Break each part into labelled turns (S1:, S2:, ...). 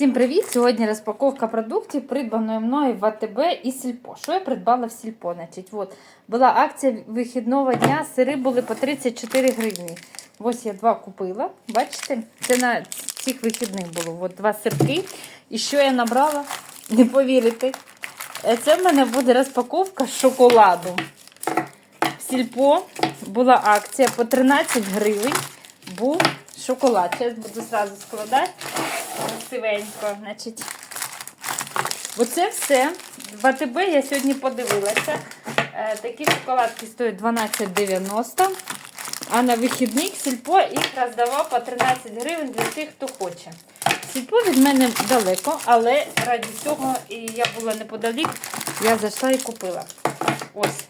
S1: Всім привіт! Сьогодні розпаковка продуктів, придбаної мною в АТБ і Сільпо. Що я придбала в Сільпо? Значить, от, була акція вихідного дня, сири були по 34 гривні. Ось я два купила. Бачите? Це на цих вихідних було. От два сирки. І що я набрала? Не повірите. Е, Це в мене буде розпаковка шоколаду. В Сільпо була акція по 13 гривень. Був шоколад. Зараз буду зразу складати красивенько. Значить, оце все. В АТБ я сьогодні подивилася. Е, такі шоколадки стоять 12,90. А на вихідних сільпо їх роздавав по 13 гривень для тих, хто хоче. Сільпо від мене далеко, але раді цього і я була неподалік, я зайшла і купила. Ось.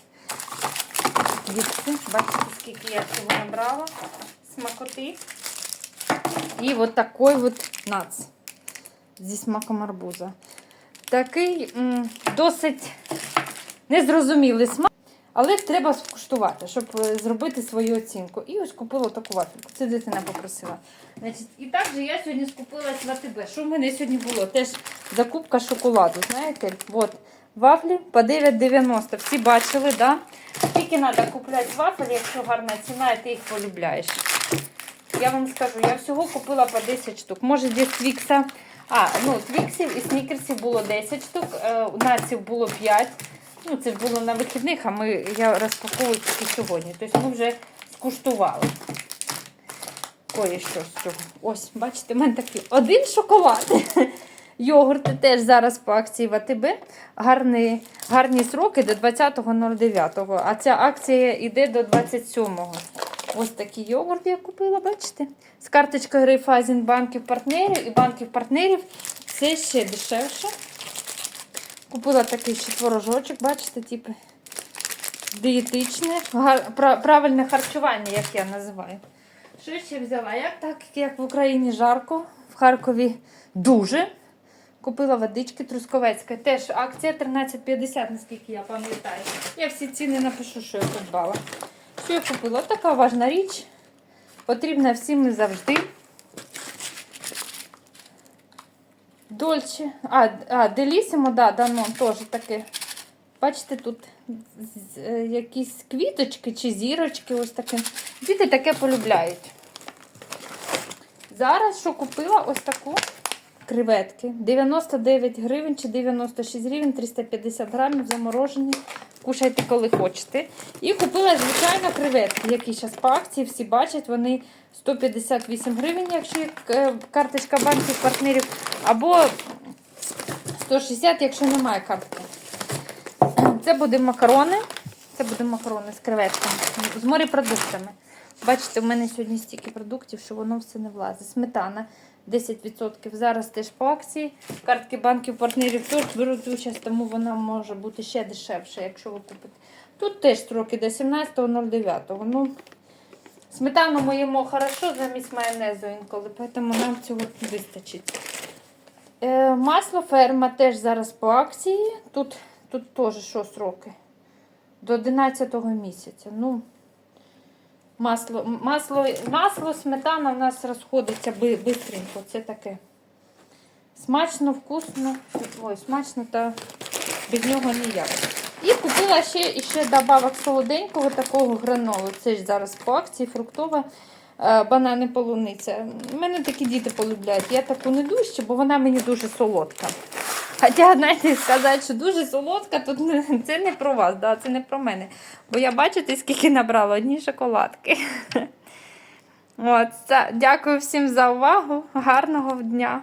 S1: Дивіться, бачите, скільки я цього набрала. Смакоти. І от такий от нац зі смаком арбуза. Такий м, досить незрозумілий смак, але треба скуштувати, щоб е, зробити свою оцінку. І ось купила таку вафельку. Це дитина попросила. Значить, і також я сьогодні скупилась в АТБ. Що в мене сьогодні було? Теж закупка шоколаду. Знаєте, от вафлі по 9,90. Всі бачили, да? Скільки треба купляти вафель, якщо гарна ціна, і ти їх полюбляєш. Я вам скажу, я всього купила по 10 штук. Може, десь твікса. А, ну, твіксів і снікерсів було 10 штук, е, у наців було 5. Ну, це ж було на вихідних, а ми, я розпаковую тільки сьогодні. Тобто ми вже скуштували. Кое-що з цього. Ось, бачите, в мене такий один шоколад. Йогурти теж зараз по акції в АТБ. Гарні, гарні сроки до 20.09. А ця акція йде до 27-го. Ось такий йогурт я купила, бачите? З карточкою Рейфайзен банків партнерів і банків партнерів це ще дешевше. Купила такий ще творожочок, бачите, типу дієтичне, правильне харчування, як я називаю. Що ще взяла? Як так, як в Україні жарко, в Харкові дуже. Купила водички Трусковецька. Теж акція 13,50, наскільки я пам'ятаю. Я всі ціни напишу, що я придбала. Що я купила? Така важна річ. Потрібна всім і завжди. Дольче. А, а Делісімо, да, Данон теж таке. Бачите, тут е, якісь квіточки чи зірочки, ось таке. Діти таке полюбляють. Зараз що купила ось таку креветки. 99 гривень чи 96 гривень, 350 грамів заморожені. Кушайте, коли хочете. І купила, звичайно, креветки, які зараз по акції, всі бачать, вони 158 гривень, якщо е, карточка банків партнерів, або 160, якщо немає картки. Це буде макарони. Це буде макарони з креветками, з морепродуктами. Бачите, у мене сьогодні стільки продуктів, що воно все не влазить. Сметана 10%. Зараз теж по акції. Картки банків партнерів теж беруть участь, тому вона може бути ще дешевша, якщо ви купите. Тут теж строки до 17.09. Ну, сметану ми їмо хорошо замість майонезу інколи, тому нам цього вистачить. Е, масло ферма теж зараз по акції. Тут, тут теж що сроки? До 11 місяця. Ну, масло, масло, масло, сметана в нас розходиться би- бистренько. Це таке. Смачно, вкусно. Ой, смачно та без нього ніяк. І купила ще, ще добавок солоденького такого гранолу. Це ж зараз по акції фруктова. е, Банани полуниця. Мене такі діти полюбляють. Я таку не дужче, бо вона мені дуже солодка. Хоча, знаєте, сказати, що дуже солодка, тут це не про вас, да, це не про мене. Бо я бачите, скільки набрала одні шоколадки. От, дякую всім за увагу. Гарного дня.